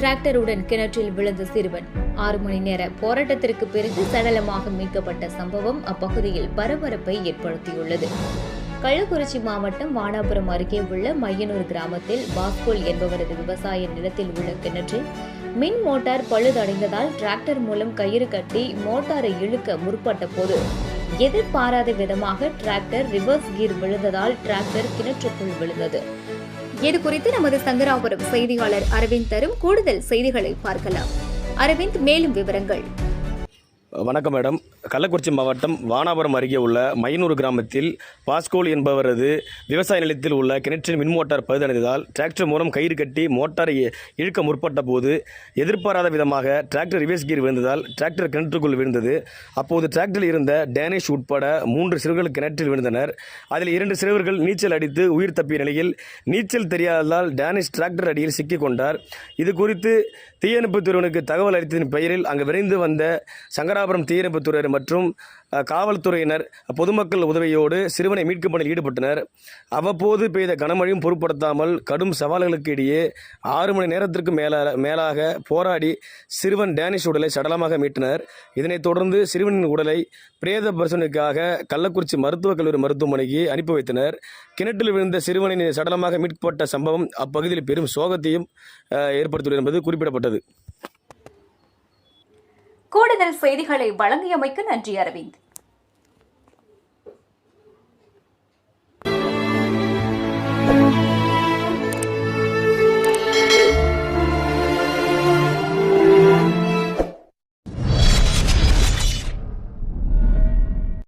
டிராக்டருடன் கிணற்றில் விழுந்த சிறுவன். ஆறு மணி நேர போராட்டத்திற்கு பிறகு சடலமாக மீட்கப்பட்ட சம்பவம் அப்பகுதியில் பரபரப்பை ஏற்படுத்தியுள்ளது. கள்ளக்குறிச்சி மாவட்டம் வானாபுரம் அருகே உள்ள மையனூர் கிராமத்தில் பாஸ்கோல் என்பவரது விவசாய நிலத்தில் உள்ள கிணற்றில் மின் மோட்டார் பழுதடைந்ததால் டிராக்டர் மூலம் கயிறு கட்டி மோட்டாரை இழுக்க முற்பட்ட போது எதிர்பாராத விதமாக டிராக்டர் ரிவர்ஸ் கீர் விழுந்ததால் டிராக்டர் கிணற்றுக்குள் விழுந்தது. இது குறித்து நமது சங்கராபுரம் செய்தியாளர் அரவிந்த் தரும் கூடுதல் செய்திகளை பார்க்கலாம். அரவிந்த் மேலும் விவரங்கள். வணக்கம் மேடம். கள்ளக்குறிச்சி மாவட்டம் வானாபுரம் அருகே உள்ள மைனூர் கிராமத்தில் பாஸ்கோல் என்பவரது விவசாய நிலத்தில் உள்ள கிணற்றின் மின் மோட்டார் பழுதடைந்ததால் டிராக்டர் மூலம் கயிறு கட்டி மோட்டாரை இழுக்க முற்பட்ட போது எதிர்பாராத விதமாக டிராக்டர் ரிவேஸ் கீர் விழுந்ததால் டிராக்டர் கிணற்றுக்குள் விழுந்தது. அப்போது டிராக்டரில் இருந்த டேனிஷ் உட்பட மூன்று சிறுவர்கள் கிணற்றில் விழுந்தனர். அதில் இரண்டு சிறுவர்கள் நீச்சல் அடித்து உயிர் தப்பிய நிலையில் நீச்சல் தெரியாததால் டேனிஷ் டிராக்டர் அடியில் சிக்கிக் கொண்டார். இது குறித்து தீயணைப்புத்துறையினருக்கு தகவல் அளித்ததின் பெயரில் அங்கு விரைந்து வந்த சங்கராபுரம் தீயணைப்புத் மற்றும் காவல்துறையினர் பொதுமக்கள் உதவியோடு சிறுவனை மீட்கும் பணியில் ஈடுபட்டனர். அவ்வப்போது பெய்த கனமழையும் பொருட்படுத்தாமல் கடும் சவால்களுக்கு இடையே ஆறு மணி நேரத்திற்கு மேல மேலாக போராடி சிறுவன் டேனிஷ் உடலை சடலமாக மீட்டனர். இதனைத் தொடர்ந்து சிறுவனின் உடலை பிரேத பரிசோதனைக்காக கள்ளக்குறிச்சி மருத்துவக் கல்லூரி மருத்துவமனைக்கு அனுப்பி வைத்தனர். கிணற்றில் விழுந்த சிறுவனின் சடலமாக மீட்கப்பட்ட சம்பவம் அப்பகுதியில் பெரும் சோகத்தையும் ஏற்படுத்தியுள்ளது என்பது குறிப்பிடப்பட்டது கூடுதல் செய்திகளை வழங்கியமைக்கு நன்றி அரவிந்த்.